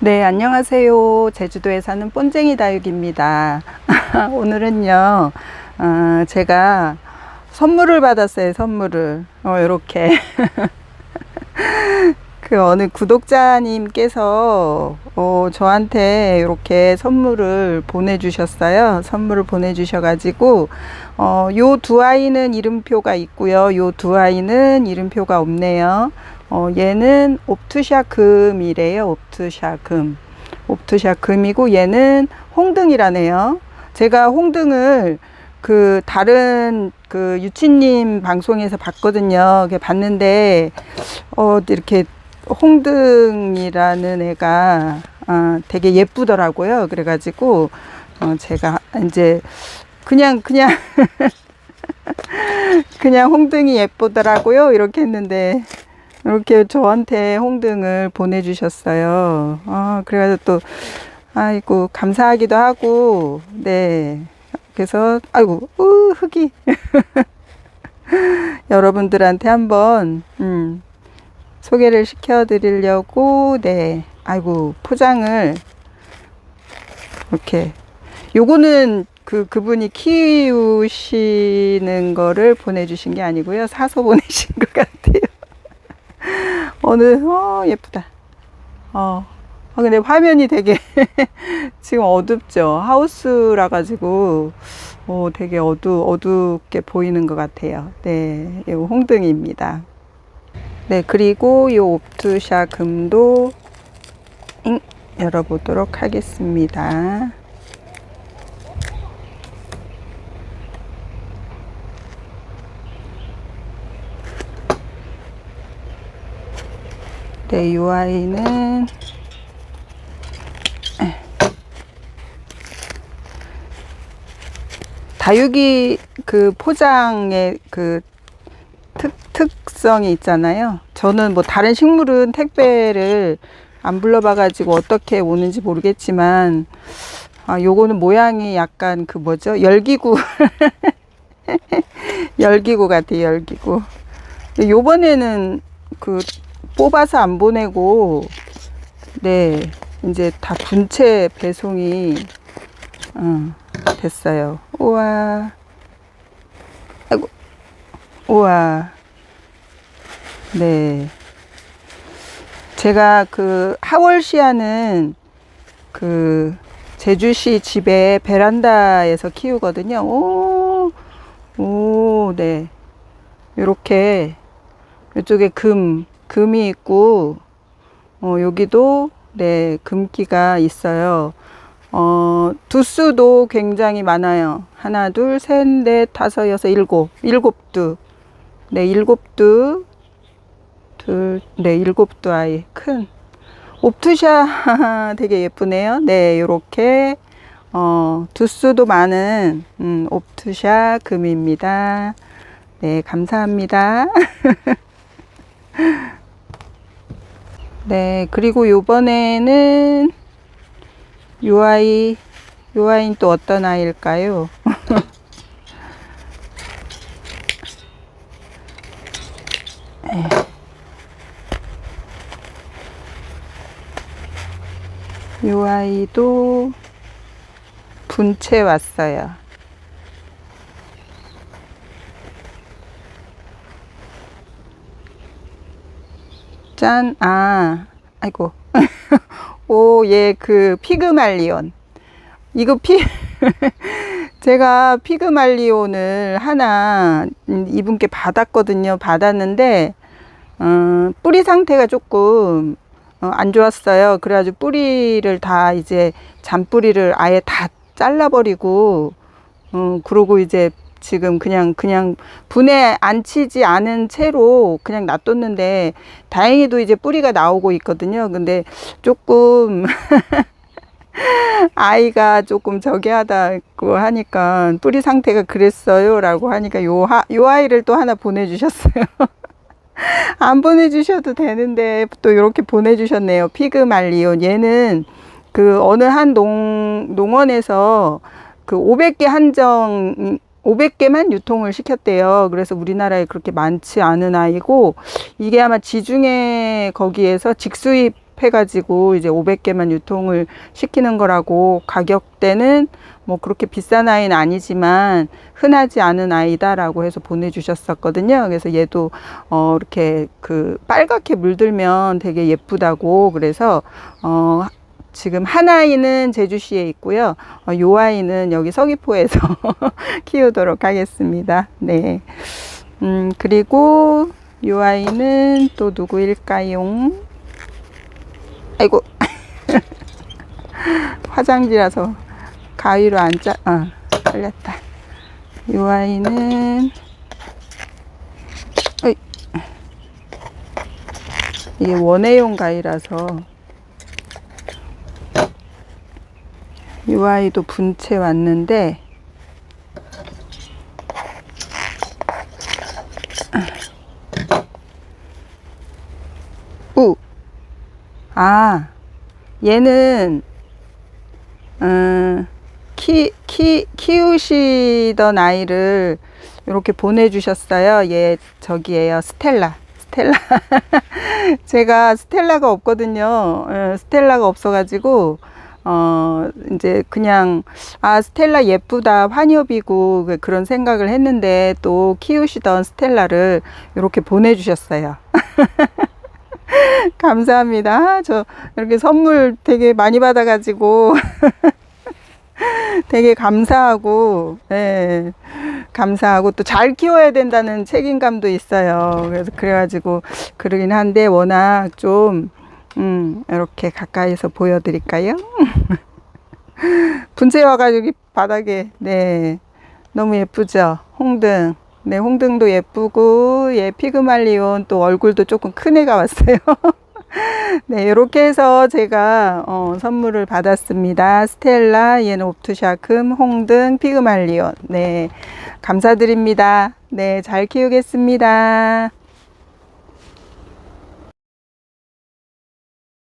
네, 안녕하세요. 제주도에 사는 본쟁이 다육입니다. 오늘은요, 어, 제가 선물을 받았어요, 선물을. 어, 요렇게. 그 어느 구독자님께서 어, 저한테 이렇게 선물을 보내주셨어요. 선물을 보내주셔가지고 어, 요 두 아이는 이름표가 있고요. 요 두 아이는 이름표가 없네요. 어, 얘는 옵투샤 금이래요. 옵투샤 금. 옵투샤 금이고 얘는 홍등이라네요. 제가 홍등을 그 다른 그 유치님 방송에서 봤거든요. 봤는데 어 이렇게 홍등이라는 애가 아, 되게 예쁘더라고요. 그래가지고 어, 제가 이제 그냥 그냥 그냥 홍등이 예쁘더라고요. 이렇게 했는데 이렇게 저한테 홍등을 보내주셨어요. 아, 그래가지고 또 아이고 감사하기도 하고 네. 그래서 아이고 으 흙이. 여러분들한테 한번 음, 소개를 시켜드리려고 네. 아이고 포장을 이렇게. 요거는 그 그분이 키우시는 거를 보내주신 게 아니고요. 사서 보내신 것 같아요 어느 어 예쁘다. 어. 아, 근데 화면이 되게 지금 어둡죠? 하우스라 가지고 어, 되게 어두 어둡게 보이는 것 같아요. 네 이거 홍등입니다. 네, 그리고 요 옵투샤 금도 잉, 열어보도록 하겠습니다. 네, 요 아이는 다육이 그 포장의 그 특, 특성이 있잖아요. 저는 뭐 다른 식물은 택배를 안 불러봐가지고 어떻게 오는지 모르겠지만, 아, 요거는 모양이 약간 그 뭐죠? 열기구. 열기구 같아요, 열기구. 요번에는 그 뽑아서 안 보내고, 네, 이제 다 분체 배송이, 어, 됐어요. 우와. 아이고. 우와. 네. 제가 그 하월시아는 그 제주시 집에 베란다에서 키우거든요. 오, 오, 네. 요렇게 이쪽에 금, 금이 있고, 어, 여기도 네, 금기가 있어요. 어, 두수도 굉장히 많아요. 하나, 둘, 셋, 넷, 다섯, 여섯, 일곱. 일곱 두. 네, 일곱 두. 둘, 네, 일곱 두 아이. 큰. 옵투샤 되게 예쁘네요. 네, 요렇게, 어, 두수도 많은, 음, 옵투샤 금입니다. 네, 감사합니다. 네, 그리고 요번에는 요 아이, 요 아이는 또 어떤 아이일까요? 요 아이도 분채 왔어요. 짠, 아, 아이고. 오, 얘그 피그말리온. 이거 피, 제가 피그말리온을 하나 음, 이분께 받았거든요. 받았는데, 어, 뿌리 상태가 조금 어, 안 좋았어요. 그래가지고 뿌리를 다 이제 잔뿌리를 아예 다 잘라버리고, 어, 그러고 이제 지금 그냥 그냥 분에 안 치지 않은 채로 그냥 놔뒀는데 다행히도 이제 뿌리가 나오고 있거든요. 근데 조금 아이가 조금 저기 하다고 하니까 뿌리 상태가 그랬어요 라고 하니까 요, 하, 요 아이를 또 하나 보내주셨어요. 안 보내주셔도 되는데 또 이렇게 보내주셨네요. 피그말리온. 얘는 그 어느 한 농, 농원에서 그 500개 한정 500개만 유통을 시켰대요. 그래서 우리나라에 그렇게 많지 않은 아이고, 이게 아마 지중해 거기에서 직수입 급해가지고 이제 500개만 유통을 시키는 거라고 가격대는 뭐 그렇게 비싼 아이는 아니지만 흔하지 않은 아이다라고 해서 보내주셨었거든요. 그래서 얘도 어 이렇게 그 빨갛게 물들면 되게 예쁘다고 그래서 어 지금 한 아이는 제주시에 있고요. 어, 요 아이는 여기 서귀포에서 키우도록 하겠습니다. 네. 음, 그리고 요 아이는 또 누구일까요? 아이고. 화장지라서 가위로 안 짜, 아, 잘렸다. 요 아이는, 어이. 이게 원예용 가위라서, 요 아이도 분채 왔는데, 우. 아, 얘는, 음, 키, 키, 키우시던 아이를 이렇게 보내주셨어요. 얘, 저기에요. 스텔라. 스텔라. 제가 스텔라가 없거든요. 예, 스텔라가 없어가지고, 어, 이제 그냥, 아, 스텔라 예쁘다. 환엽이고, 그- 그런 생각을 했는데 또 키우시던 스텔라를 이렇게 보내주셨어요. 감사합니다. 아, 저 이렇게 선물 되게 많이 받아가지고 되게 감사하고, 예, 감사하고 또 잘 키워야 된다는 책임감도 있어요. 그래서 그래가지고 그러긴 한데 워낙 좀, 음, 이렇게 가까이서 보여드릴까요? 분재 와가지고 이 바닥에, 네, 너무 예쁘죠? 홍등. 네, 홍등도 예쁘고, 예, 피그말리온 또 얼굴도 조금 큰 애가 왔어요. 네, 이렇게 해서 제가 어, 선물을 받았습니다. 스텔라, 얘는 옵투샤금, 홍등, 피그말리온. 네, 감사드립니다. 네, 잘 키우겠습니다.